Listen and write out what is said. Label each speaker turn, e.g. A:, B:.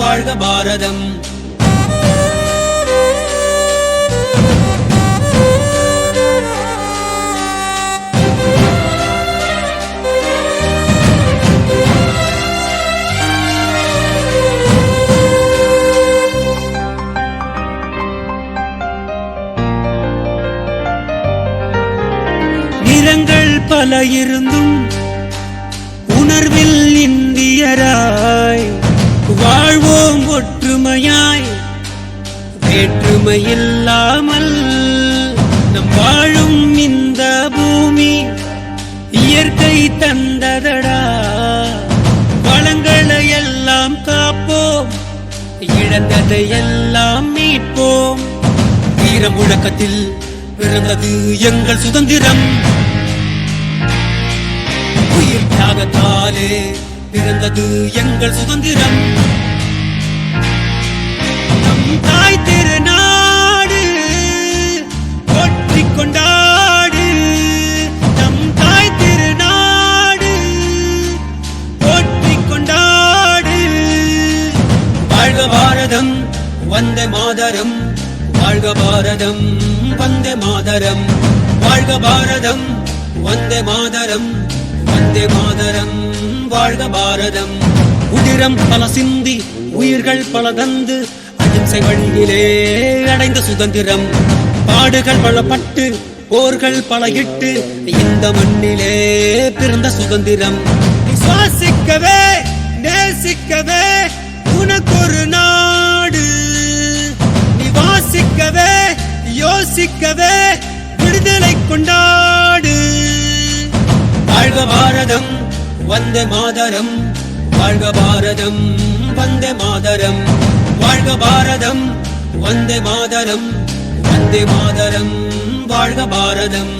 A: வாழ்க பாரதம். நிறங்கள் பல இருந்தும் உணர்வில் இந்தியராய் வாழ்வோம் வேற்றுமை இல்லாமல் நம் வாழும் இந்த பூமி இயற்கை தந்ததடா. வளங்களை எல்லாம் காப்போம் இழந்ததை எல்லாம் மீட்போம். வீர முழக்கத்தில் பிறந்தது எங்கள் சுதந்திரம். உயிர் தியாகத்தாலே பிறந்தது எங்கள் சுதந்திரம். பாரதம் வந்தே மாதரம். வாழ்க பாரதம் வந்தே மாதரம். வாழ்க பாரதம் வந்தே மாதரம். வந்தே மாதரம் வாழ்க பாரதம். உதிரம் பல சிந்தி உயிர்கள் பல தந்து. அகிம்சை வழியிலே அடைந்த சுதந்திரம். பாடுகள் பலப்பட்டு போர்கள் பல இட்டு. இந்த மண்ணிலே பிறந்த சுதந்திரம். சுவாசிக்கவே யோசிக்கவே விடுதலை கொண்டாடு. வாழ்க பாரதம் வந்தே மாதரம். வாழ்க பாரதம் வந்தே மாதரம். வாழ்க பாரதம் வந்தே மாதரம். வந்தே மாதரம் வாழ்க பாரதம்.